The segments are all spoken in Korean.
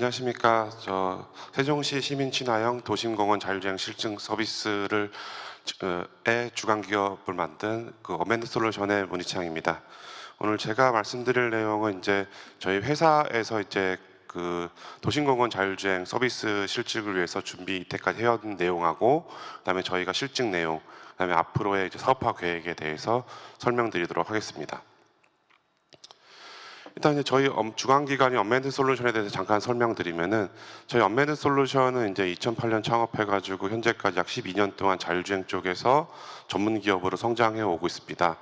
안녕하십니까. 저 세종시 시민 친화형 도심공원 자율주행 실증 서비스를 어, 의 주간 기업을 만든 그 어멘드 솔루션의 문희창입니다. 오늘 제가 말씀드릴 내용은 이제 저희 회사에서 이제 그 도심공원 자율주행 서비스 실증을 위해서 준비 이때까지 해온 내용하고 그다음에 저희가 실증 내용, 그다음에 앞으로의 이제 사업화 계획에 대해서 설명드리도록 하겠습니다. 일단 이제 저희 엄- 주관 기관이 언맨드 솔루션에 대해서 잠깐 설명드리면은 저희 언맨드 솔루션은 이제 2008년 창업해가지고 현재까지 약 12년 동안 자율주행 쪽에서 전문 기업으로 성장해 오고 있습니다.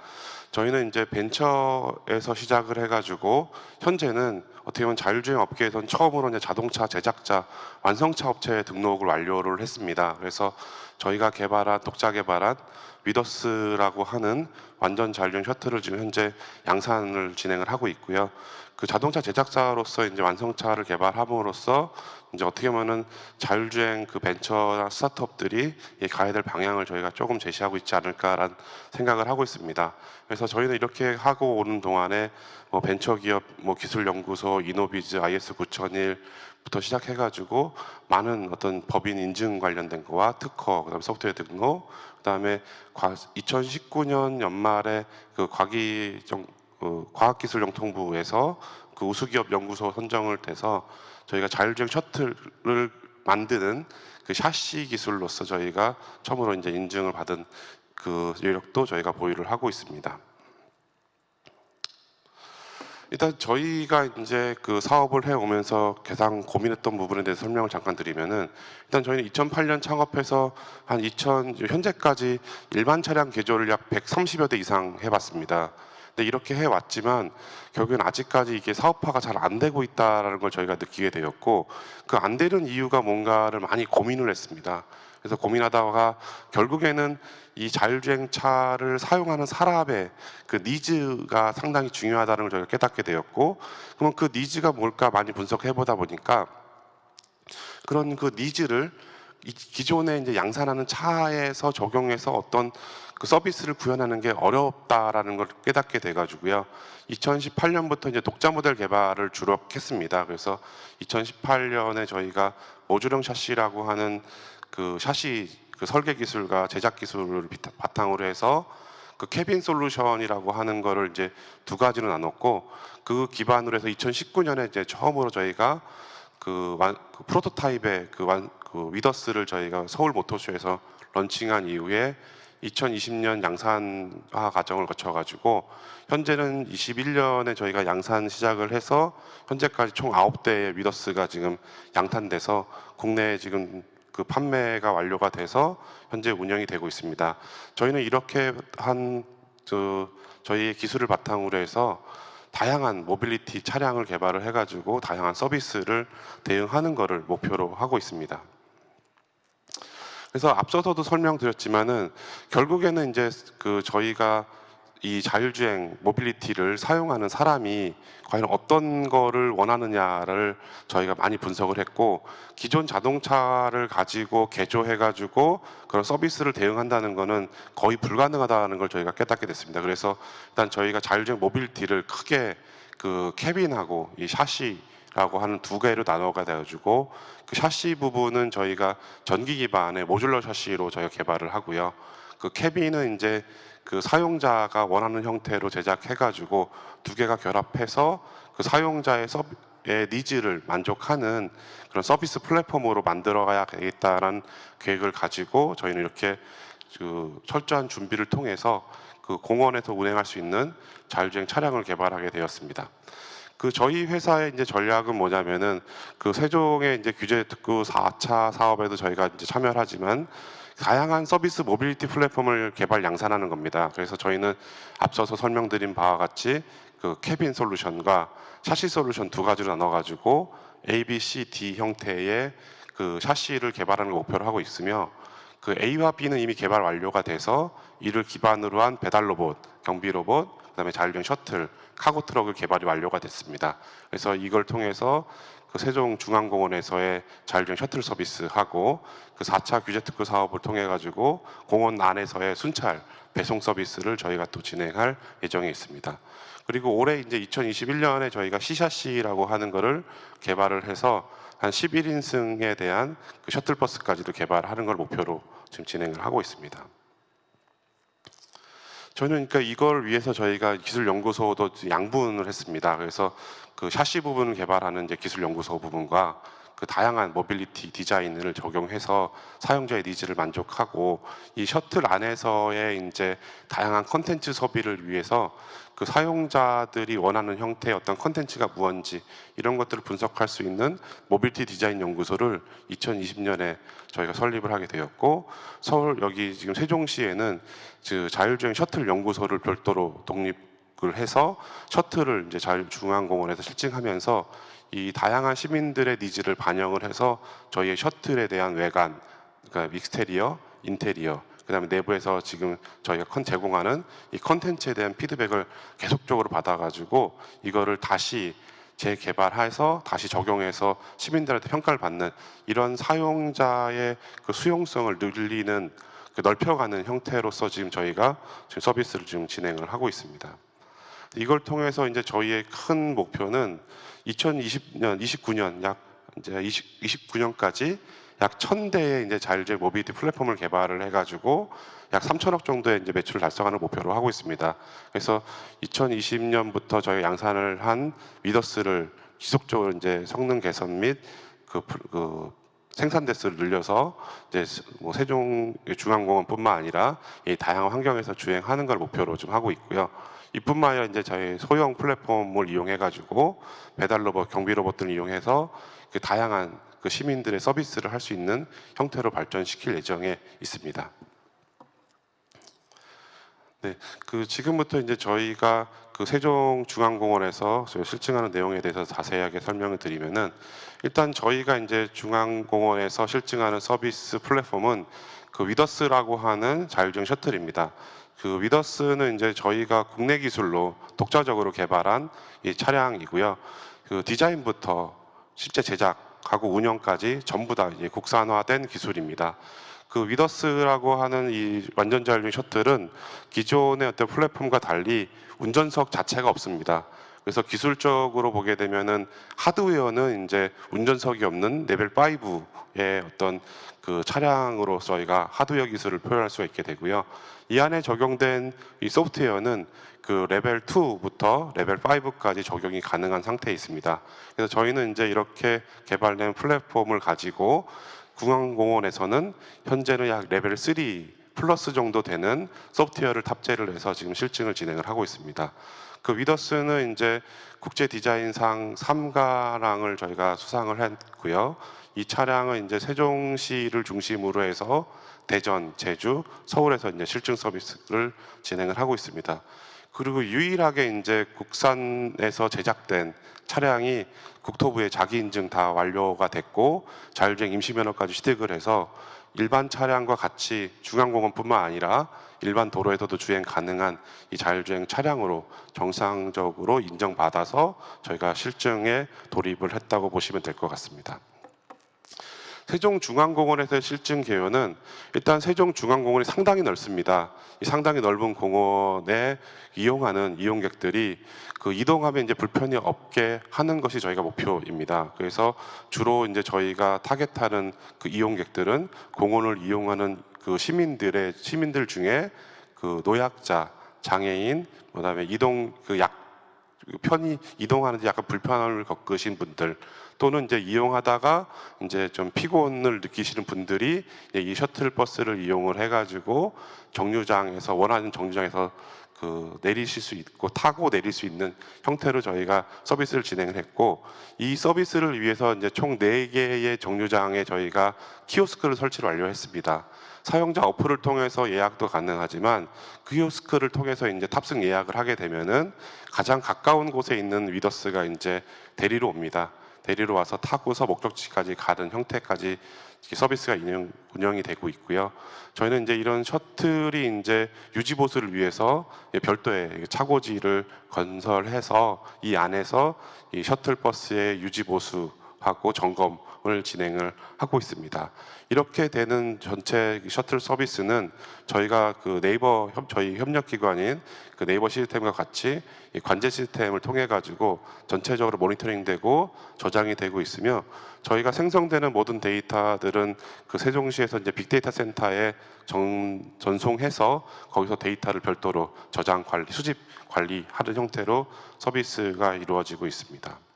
저희는 이제 벤처에서 시작을 해가지고 현재는 어떻게 보면 자율주행 업계에선 처음으로 이제 자동차 제작자 완성차 업체에 등록을 완료를 했습니다. 그래서 저희가 개발한 독자 개발한 위더스라고 하는 완전 자율주행 셔틀을 지금 현재 양산을 진행을 하고 있고요. 그 자동차 제작자로서 이제 완성차를 개발함으로써 이제 어떻게 보면은 자율주행 그 벤처나 스타트업들이 이 가야 될 방향을 저희가 조금 제시하고 있지 않을까라는 생각을 하고 있습니다. 그래서 저희는 이렇게 하고 오는 동안에 뭐 벤처 기업, 뭐 기술 연구소, 이노비즈, IS 9001 부터 시작해가지고 많은 어떤 법인 인증 관련된 거와 특허, 그다음 소프트웨어 등록, 그다음에 2019년 연말에 그 과기 정 그 과학기술영통부에서 그 우수기업 연구소 선정을 돼서 저희가 자율주행 셔틀을 만드는 그 샤시 기술로서 저희가 처음으로 이제 인증을 받은 그 이력도 저희가 보유를 하고 있습니다. 일단 저희가 이제 그 사업을 해 오면서 가장 고민했던 부분에 대해서 설명을 잠깐 드리면은 일단 저희는 2008년 창업해서 한 2000 현재까지 일반 차량 개조를 약 130여 대 이상 해봤습니다. 근데 이렇게 해 왔지만 결국엔 아직까지 이게 사업화가 잘 안 되고 있다라는 걸 저희가 느끼게 되었고 그 안 되는 이유가 뭔가를 많이 고민을 했습니다. 그래서 고민하다가 결국에는 이 자율주행 차를 사용하는 사람의 그 니즈가 상당히 중요하다는 걸 저희가 깨닫게 되었고 그러면 그 니즈가 뭘까 많이 분석해 보다 보니까 그런 그 니즈를 이 기존에 이제 양산하는 차에서 적용해서 어떤 그 서비스를 구현하는 게 어렵다라는 걸 깨닫게 돼가지고요. 2018년부터 이제 독자 모델 개발을 주로 했습니다. 그래서 2018년에 저희가 모듈형 샤시라고 하는 그 샤시 그 설계 기술과 제작 기술을 바탕으로 해서 그 캐빈 솔루션이라고 하는 거를 이제 두 가지로 나눴고 그 기반으로 해서 2019년에 이제 처음으로 저희가 그, 완, 그 프로토타입의 그, 완, 그 위더스를 저희가 서울 모터쇼에서 런칭한 이후에 2020년 양산화 과정을 거쳐가지고 현재는 21년에 저희가 양산 시작을 해서 현재까지 총 9대의 위더스가 지금 양탄돼서 국내에 지금 그 판매가 완료가 돼서 현재 운영이 되고 있습니다. 저희는 이렇게 한 그 저희의 기술을 바탕으로 해서 다양한 모빌리티 차량을 개발을 해가지고 다양한 서비스를 대응하는 것을 목표로 하고 있습니다. 그래서 앞서서도 설명드렸지만은 결국에는 이제 그 저희가 이 자율주행 모빌리티를 사용하는 사람이 과연 어떤 거를 원하느냐를 저희가 많이 분석을 했고 기존 자동차를 가지고 개조해 가지고 그런 서비스를 대응한다는 거는 거의 불가능하다는 걸 저희가 깨닫게 됐습니다. 그래서 일단 저희가 자율주행 모빌리티를 크게 그 캐빈하고 이 샤시 라고 하는 두 개로 나눠가 돼가지고 그 샤시 부분은 저희가 전기 기반의 모듈러 샤시로 저희가 개발을 하고요. 그 캐빈은 이제 그 사용자가 원하는 형태로 제작해가지고 두 개가 결합해서 그 사용자의 서비, 의 니즈를 만족하는 그런 서비스 플랫폼으로 만들어가야 되겠다라는 계획을 가지고 저희는 이렇게 그 철저한 준비를 통해서 그 공원에서 운행할 수 있는 자율주행 차량을 개발하게 되었습니다. 그 저희 회사의 이제 전략은 뭐냐면은 그 세종의 이제 규제 특구 4차 사업에도 저희가 이제 참여를 하지만 다양한 서비스 모빌리티 플랫폼을 개발 양산하는 겁니다. 그래서 저희는 앞서서 설명드린 바와 같이 그 캐빈 솔루션과 샤시 솔루션 두 가지로 나눠 가지고 A, B, C, D 형태의 그 샤시를 개발하는 걸 목표로 하고 있으며 그 A와 B는 이미 개발 완료가 돼서 이를 기반으로 한 배달 로봇, 경비 로봇, 그다음에 자율주행 셔틀 카고 트럭을 개발이 완료가 됐습니다. 그래서 이걸 통해서 그 세종중앙공원에서의 자율주행 셔틀 서비스하고 그 4차 규제 특구 사업을 통해 가지고 공원 안에서의 순찰 배송 서비스를 저희가 또 진행할 예정에 있습니다. 그리고 올해 이제 2021년에 저희가 시샤시라고 하는 거를 개발을 해서 한 11인승에 대한 그 셔틀버스까지도 개발하는 걸 목표로 지금 진행을 하고 있습니다. 저는 그러니까 이걸 위해서 저희가 기술연구소도 양분을 했습니다. 그래서 그 샤시 부분을 개발하는 이제 기술연구소 부분과 그 다양한 모빌리티 디자인을 적용해서 사용자의 니즈를 만족하고 이 셔틀 안에서의 이제 다양한 컨텐츠 소비를 위해서 그 사용자들이 원하는 형태의 어떤 컨텐츠가 무언지 이런 것들을 분석할 수 있는 모빌티 디자인 연구소를 2020년에 저희가 설립을 하게 되었고 서울 여기 지금 세종시에는 그 자율주행 셔틀 연구소를 별도로 독립 을 해서 셔틀을 이제 자율 중앙공원에서 실증하면서 이 다양한 시민들의 니즈를 반영을 해서 저희의 셔틀에 대한 외관, 그러니까 익스테리어, 인테리어, 그다음에 내부에서 지금 저희가 컨 제공하는 이 컨텐츠에 대한 피드백을 계속적으로 받아가지고 이거를 다시 재개발해서 다시 적용해서 시민들한테 평가를 받는 이런 사용자의 그 수용성을 늘리는 그 넓혀가는 형태로서 지금 저희가 지금 서비스를 지금 진행을 하고 있습니다. 이걸 통해서 이제 저희의 큰 목표는 2020년, 29년 약 이제 20, 29년까지 약 1000대의 이제 자율주행 모빌리티 플랫폼을 개발을 해가지고 약 3천억 정도의 이제 매출을 달성하는 목표로 하고 있습니다. 그래서 2020년부터 저희 양산을 한 위더스를 지속적으로 이제 성능 개선 및그 그 생산 대수를 늘려서 이제 뭐 세종 중앙공원뿐만 아니라 이 다양한 환경에서 주행하는 걸 목표로 좀 하고 있고요. 이뿐만 아니라 이제 저희 소형 플랫폼을 이용해 가지고 배달 로봇, 경비 로봇들을 이용해서 그 다양한 그 시민들의 서비스를 할 수 있는 형태로 발전시킬 예정에 있습니다. 네, 그 지금부터 이제 저희가 그 세종중앙공원에서 실증하는 내용에 대해서 자세하게 설명을 드리면은 일단 저희가 이제 중앙공원에서 실증하는 서비스 플랫폼은 그 위더스라고 하는 자율주행 셔틀입니다. 그 위더스는 이제 저희가 국내 기술로 독자적으로 개발한 이 차량이고요. 그 디자인부터 실제 제작하고 운영까지 전부 다 이제 국산화된 기술입니다. 그 위더스라고 하는 이 완전 자율주행 셔틀은 기존의 어떤 플랫폼과 달리 운전석 자체가 없습니다. 그래서 기술적으로 보게 되면은 하드웨어는 이제 운전석이 없는 레벨 5의 어떤 그 차량으로 저희가 하드웨어 기술을 표현할 수가 있게 되고요. 이 안에 적용된 이 소프트웨어는 그 레벨 2부터 레벨 5까지 적용이 가능한 상태에 있습니다. 그래서 저희는 이제 이렇게 개발된 플랫폼을 가지고 중앙공원에서는 현재는 약 레벨 3 플러스 정도 되는 소프트웨어를 탑재를 해서 지금 실증을 진행을 하고 있습니다. 그 위더스는 이제 국제 디자인상 3가랑을 저희가 수상을 했고요. 이 차량은 이제 세종시를 중심으로 해서 대전, 제주, 서울에서 이제 실증 서비스를 진행을 하고 있습니다. 그리고 유일하게 이제 국산에서 제작된 차량이 국토부의 자기 인증 다 완료가 됐고 자율주행 임시 면허까지 취득을 해서 일반 차량과 같이 중앙공원뿐만 아니라 일반 도로에서도 주행 가능한 이 자율주행 차량으로 정상적으로 인정받아서 저희가 실증에 돌입을 했다고 보시면 될 것 같습니다. 세종중앙공원에서의 실증 개요는 일단 세종중앙공원이 상당히 넓습니다. 이 상당히 넓은 공원에 이용하는 이용객들이 그 이동하면 이제 불편이 없게 하는 것이 저희가 목표입니다. 그래서 주로 이제 저희가 타겟하는 그 이용객들은 공원을 이용하는 그 시민들의 시민들 중에 그 노약자, 장애인, 그다음에 이동 그약 편히 이동하는데 약간 불편함을 겪으신 분들 또는 이제 이용하다가 이제 좀 피곤을 느끼시는 분들이 이 셔틀 버스를 이용을 해가지고 정류장에서 원하는 정류장에서 그 내리실 수 있고 타고 내릴 수 있는 형태로 저희가 서비스를 진행을 했고 이 서비스를 위해서 이제 총 4개의 정류장에 저희가 키오스크를 설치를 완료했습니다. 사용자 어플을 통해서 예약도 가능하지만 그 키오스크를 통해서 이제 탑승 예약을 하게 되면은 가장 가까운 곳에 있는 위더스가 이제 대리로 옵니다. 내리러 와서 타고서 목적지까지 가는 형태까지 서비스가 운영, 운영이 되고 있고요. 저희는 이제 이런 셔틀이 이제 유지 보수를 위해서 별도의 차고지를 건설해서 이 안에서 이 셔틀 버스의 유지 보수 하고 점검을 진행을 하고 있습니다. 이렇게 되는 전체 셔틀 서비스는 저희가 그 네이버 협, 저희 협력 기관인 그 네이버 시스템과 같이 이 관제 시스템을 통해 가지고 전체적으로 모니터링되고 저장이 되고 있으며 저희가 생성되는 모든 데이터들은 그 세종시에서 이제 빅데이터 센터에 정, 전송해서 거기서 데이터를 별도로 저장 관리, 수집 관리하는 형태로 서비스가 이루어지고 있습니다.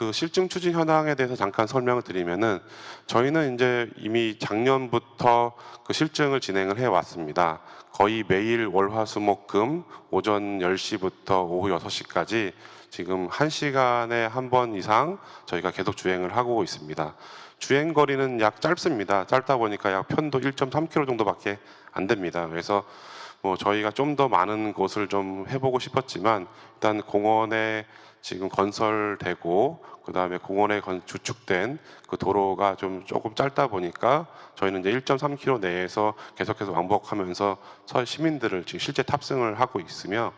그 실증 추진 현황에 대해서 잠깐 설명을 드리면은 저희는 이제 이미 작년부터 그 실증을 진행을 해 왔습니다. 거의 매일 월화수목금 오전 10시부터 오후 6시까지 지금 1시간에 한 번 이상 저희가 계속 주행을 하고 있습니다. 주행 거리는 약 짧습니다. 짧다 보니까 약 편도 1.3km 정도밖에 안 됩니다. 그래서 뭐 저희가 좀 더 많은 곳을 좀 해보고 싶었지만 일단 공원에 지금 건설되고 그 다음에 공원에 건- 주축된 그 도로가 좀 조금 짧다 보니까 저희는 이제 1.3km 내에서 계속해서 왕복하면서 서 시민들을 지금 실제 탑승을 하고 있으며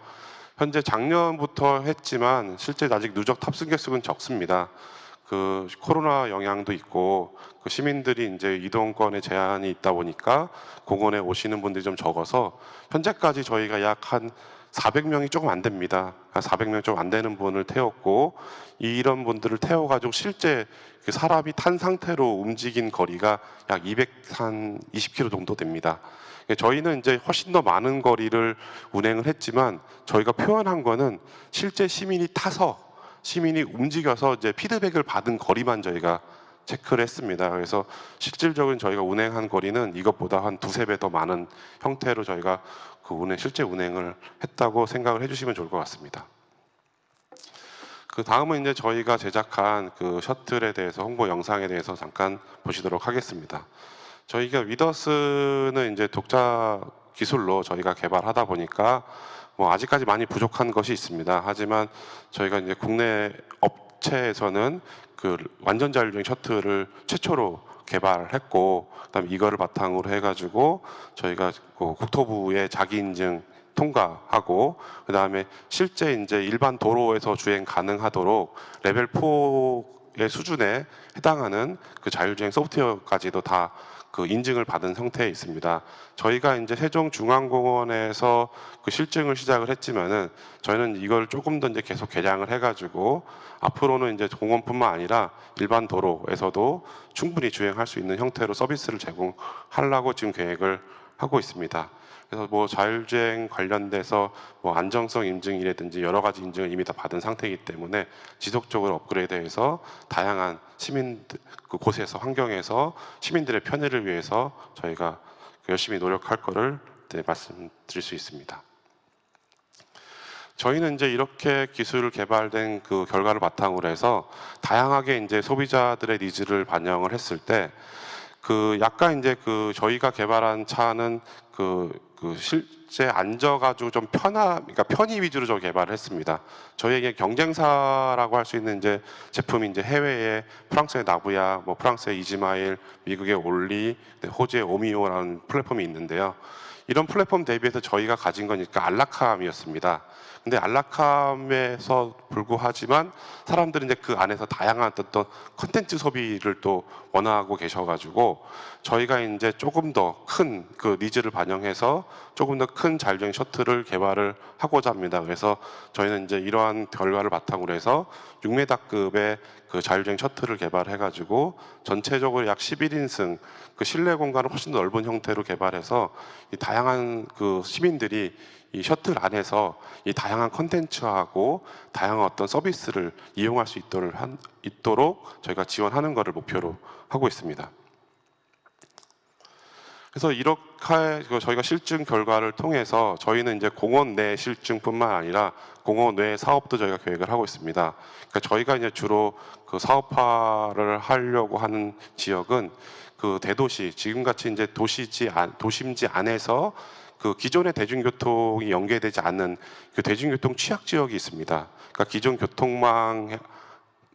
현재 작년부터 했지만 실제 아직 누적 탑승 개수는 적습니다. 그 코로나 영향도 있고 그 시민들이 이제 이동권에 제한이 있다 보니까 공원에 오시는 분들이 좀 적어서 현재까지 저희가 약 한 400명이 조금 안 됩니다. 400명 좀 안 되는 분을 태웠고 이런 분들을 태워가지고 실제 그 사람이 탄 상태로 움직인 거리가 약 200한 20km 정도 됩니다. 저희는 이제 훨씬 더 많은 거리를 운행을 했지만 저희가 표현한 거는 실제 시민이 타서 시민이 움직여서 이제 피드백을 받은 거리만 저희가 체크를 했습니다. 그래서 실질적인 저희가 운행한 거리는 이것보다 한 두세 배 더 많은 형태로 저희가 그 운행 실제 운행을 했다고 생각을 해주시면 좋을 것 같습니다. 그 다음은 이제 저희가 제작한 그 셔틀에 대해서 홍보 영상에 대해서 잠깐 보시도록 하겠습니다. 저희가 위더스는 이제 독자 기술로 저희가 개발하다 보니까 뭐 아직까지 많이 부족한 것이 있습니다. 하지만 저희가 이제 국내 업체에서는 그 완전 자율주행 셔틀을 최초로 개발했고 그다음에 이거를 바탕으로 해가지고 저희가 그 국토부의 자기 인증 통과하고 그 다음에 실제 이제 일반 도로에서 주행 가능하도록 레벨 4의 수준에 해당하는 그 자율주행 소프트웨어까지도 다 그 인증을 받은 형태에 있습니다. 저희가 이제 세종중앙공원에서 그 실증을 시작을 했지만은 저희는 이걸 조금 더 이제 계속 개량을 해가지고 앞으로는 이제 공원뿐만 아니라 일반 도로에서도 충분히 주행할 수 있는 형태로 서비스를 제공하려고 지금 계획을 하고 있습니다. 그래서 뭐 자율주행 관련돼서 뭐 안정성 인증이라든지 여러 가지 인증을 이미 다 받은 상태이기 때문에 지속적으로 업그레이드해서 다양한 시민 그 곳에서 환경에서 시민들의 편의를 위해서 저희가 열심히 노력할 거를 네, 말씀드릴 수 있습니다. 저희는 이제 이렇게 기술 개발된 그 결과를 바탕으로 해서 다양하게 이제 소비자들의 니즈를 반영을 했을 때 그 약간 이제 그 저희가 개발한 차는 그, 그 실제 앉아가지고 좀 편하, 그러니까 편의 위주로 저 개발을 했습니다. 저희에게 경쟁사라고 할 수 있는 이제 제품이 이제 해외에 프랑스의 나부야, 뭐 프랑스의 이지마일, 미국의 올리, 네, 호주의 오미오라는 플랫폼이 있는데요. 이런 플랫폼 대비해서 저희가 가진 거니까 안락함이었습니다. 근데 안락함에서 불구하지만 사람들은 이제 그 안에서 다양한 어떤 컨텐츠 소비를 또 원하고 계셔가지고 저희가 이제 조금 더 큰 그 니즈를 반영해서 조금 더 큰 자율주행 셔틀을 개발을 하고자 합니다. 그래서 저희는 이제 이러한 결과를 바탕으로 해서 6m급의 그 자율주행 셔틀을 개발해가지고 전체적으로 약 11인승 그 실내 공간을 훨씬 더 넓은 형태로 개발해서 이 다양한 그 시민들이 이 셔틀 안에서 이 다양한 컨텐츠하고 다양한 어떤 서비스를 이용할 수 있도록, 한, 있도록 저희가 지원하는 것을 목표로 하고 있습니다. 그래서 이렇게 그 저희가 실증 결과를 통해서 저희는 이제 공원 내 실증뿐만 아니라 공원 외 사업도 저희가 계획을 하고 있습니다. 그러니까 저희가 이제 주로 그 사업화를 하려고 하는 지역은 그 대도시 지금같이 이제 도시지 안, 도심지 안에서 그 기존의 대중교통이 연계되지 않는 그 대중교통 취약 지역이 있습니다. 그러니까 기존 교통망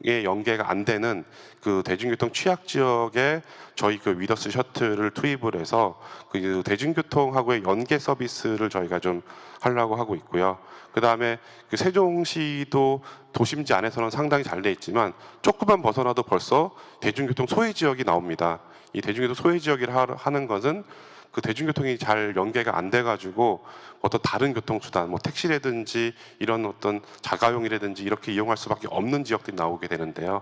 에 연계가 안 되는 그 대중교통 취약 지역에 저희 그 위더스 셔틀을 투입을 해서 그 대중교통하고의 연계 서비스를 저희가 좀 하려고 하고 있고요. 그 다음에 그 세종시도 도심지 안에서는 상당히 잘 돼 있지만 조금만 벗어나도 벌써 대중교통 소외 지역이 나옵니다. 이 대중교통 소외 지역이라 하는 것은 그 대중교통이 잘 연계가 안 돼가지고 어떤 다른 교통수단, 뭐 택시라든지 이런 어떤 자가용이라든지 이렇게 이용할 수밖에 없는 지역들이 나오게 되는데요.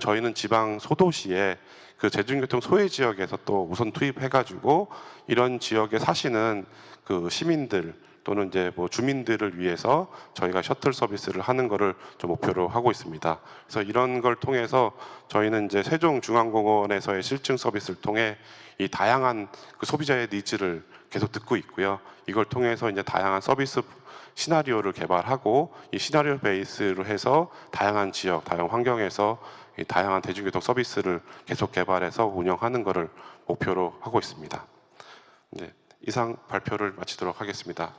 저희는 지방 소도시에 그 대중교통 소외 지역에서 또 우선 투입해가지고 이런 지역에 사시는 그 시민들 또는 이제 뭐 주민들을 위해서 저희가 셔틀 서비스를 하는 거를 좀 목표로 하고 있습니다. 그래서 이런 걸 통해서 저희는 이제 세종중앙공원에서의 실증 서비스를 통해 이 다양한 그 소비자의 니즈를 계속 듣고 있고요. 이걸 통해서 이제 다양한 서비스 시나리오를 개발하고 이 시나리오 베이스로 해서 다양한 지역, 다양한 환경에서 이 다양한 대중교통 서비스를 계속 개발해서 운영하는 것을 목표로 하고 있습니다. 네, 이상 발표를 마치도록 하겠습니다.